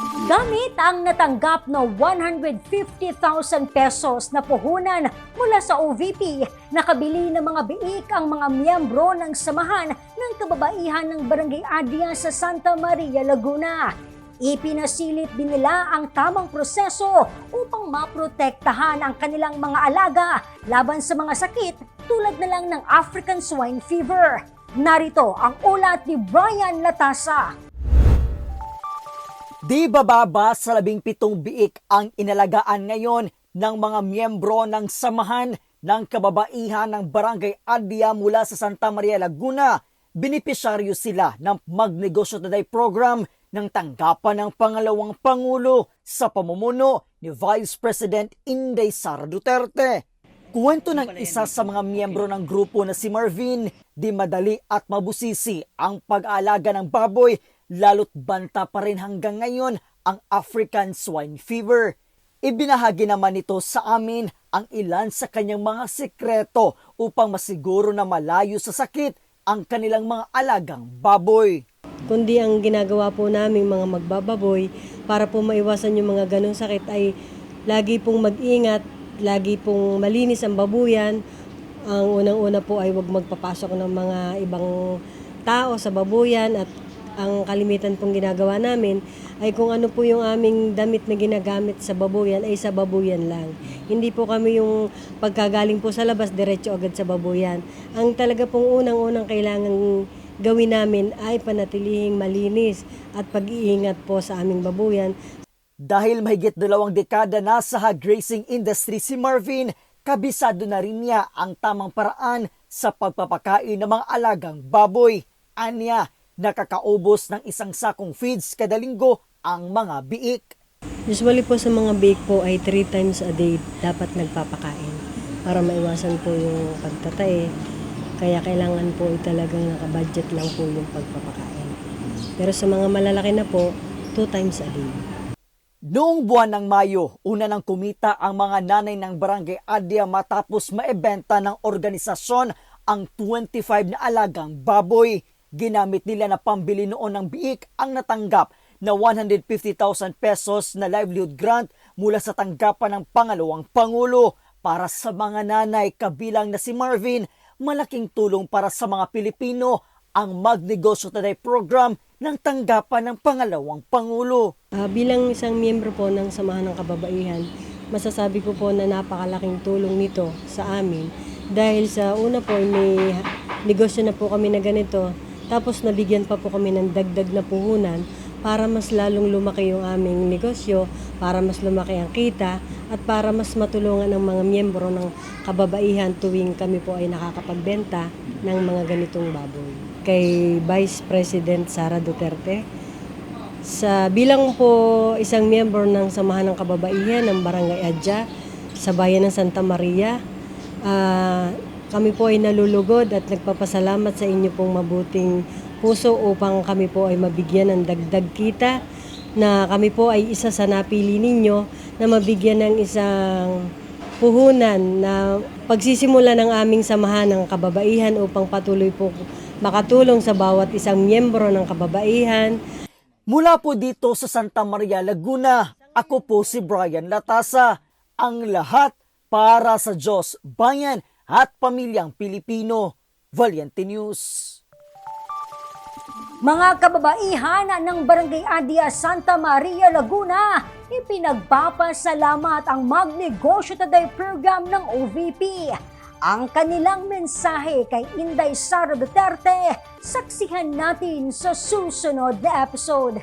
Gamit ang natanggap na 150,000 pesos na puhunan mula sa OVP, nakabili ng mga biik ang mga miyembro ng samahan ng kababaihan ng Barangay Adia sa Santa Maria, Laguna. Ipinasilit din nila ang tamang proseso upang maprotektahan ang kanilang mga alaga laban sa mga sakit tulad na lang ng African Swine Fever. Narito ang ulat ni Brian Latasa. Di bababa sa labing pitong biik ang inalagaan ngayon ng mga miyembro ng samahan ng kababaihan ng Barangay Adia mula sa Santa Maria, Laguna. Binipisyaryo sila ng Magnegosyo Today program ng tanggapan ng pangalawang Pangulo sa pamumuno ni Vice President Inday Sara Duterte. Kuwento ng isa sa mga miyembro ng grupo na si Marvin, di madali at mabusisi ang pag-aalaga ng baboy lalo't banta pa rin hanggang ngayon ang African Swine Fever. Ibinahagi naman ito sa amin ang ilan sa kanyang mga sekreto upang masiguro na malayo sa sakit ang kanilang mga alagang baboy. kundi ang ginagawa po namin mga magbababoy para po maiwasan yung mga ganong sakit ay lagi pong mag-ingat, lagi pong malinis ang babuyan. Ang unang-una po ay huwag magpapasok ng mga ibang tao sa babuyan at ang kalimitan pong ginagawa namin ay kung ano po yung aming damit na ginagamit sa babuyan ay sa babuyan lang. Hindi po kami yung pagkagaling po sa labas, diretso agad sa babuyan. Ang talaga pong unang-unang kailangan gawin namin ay panatilihing malinis at pag-iingat po sa aming babuyan. Dahil mahigit dalawang dekada na sa hog racing industry si Marvin, kabisado na rin niya ang tamang paraan sa pagpapakain ng mga alagang baboy. Anya, nakakaubos ng isang sakong feeds kada linggo ang mga biik. Usually po sa mga bake po ay 3 times a day dapat nagpapakain para maiwasan po yung pagtatae. Kaya kailangan po ay talagang nakabudget lang po yung pagpapakain. Pero sa mga malalaki na po, 2 times a day. Noong buwan ng Mayo, una nang kumita ang mga nanay ng Barangay Adia matapos maibenta ng organisasyon ang 25 na alagang baboy. Ginamit nila na pambili noon ng biik ang natanggap na 150,000 pesos na livelihood grant mula sa tanggapan ng pangalawang Pangulo. Para sa mga nanay kabilang na si Marvin, malaking tulong para sa mga Pilipino ang Magnegosyo Today program ng tanggapan ng pangalawang Pangulo. Ah, bilang isang miyembro po ng Samahan ng Kababaihan, masasabi ko po na napakalaking tulong nito sa amin. Dahil sa una po, may negosyo na po kami na ganito. Tapos nabigyan pa po kami ng dagdag na puhunan para mas lalong lumaki yung aming negosyo, para mas lumaki ang kita, at para mas matulungan ang mga miyembro ng kababaihan tuwing kami po ay nakakapagbenta ng mga ganitong baboy. Kay Vice President Sara Duterte, sa bilang po isang miyembro ng Samahan ng Kababaihan ng Barangay Adya sa bayan ng Santa Maria, ah, kami po ay nalulugod at nagpapasalamat sa inyo pong mabuting puso upang kami po ay mabigyan ng dagdag kita na kami po ay isa sa napili ninyo na mabigyan ng isang puhunan na pagsisimula ng aming samahan ng kababaihan upang patuloy po makatulong sa bawat isang miyembro ng kababaihan Mula po dito sa Santa Maria, Laguna, ako po si Brian Latasa. Ang lahat para sa Diyos, bayan at pamilyang Pilipino. Valiente News. Mga kababaihan ng Barangay Adia Santa Maria, Laguna, ipinagpapasalamat ang Magnegosyo Today program ng OVP. Ang kanilang mensahe kay Inday Sara Duterte, saksihan natin sa susunod na episode.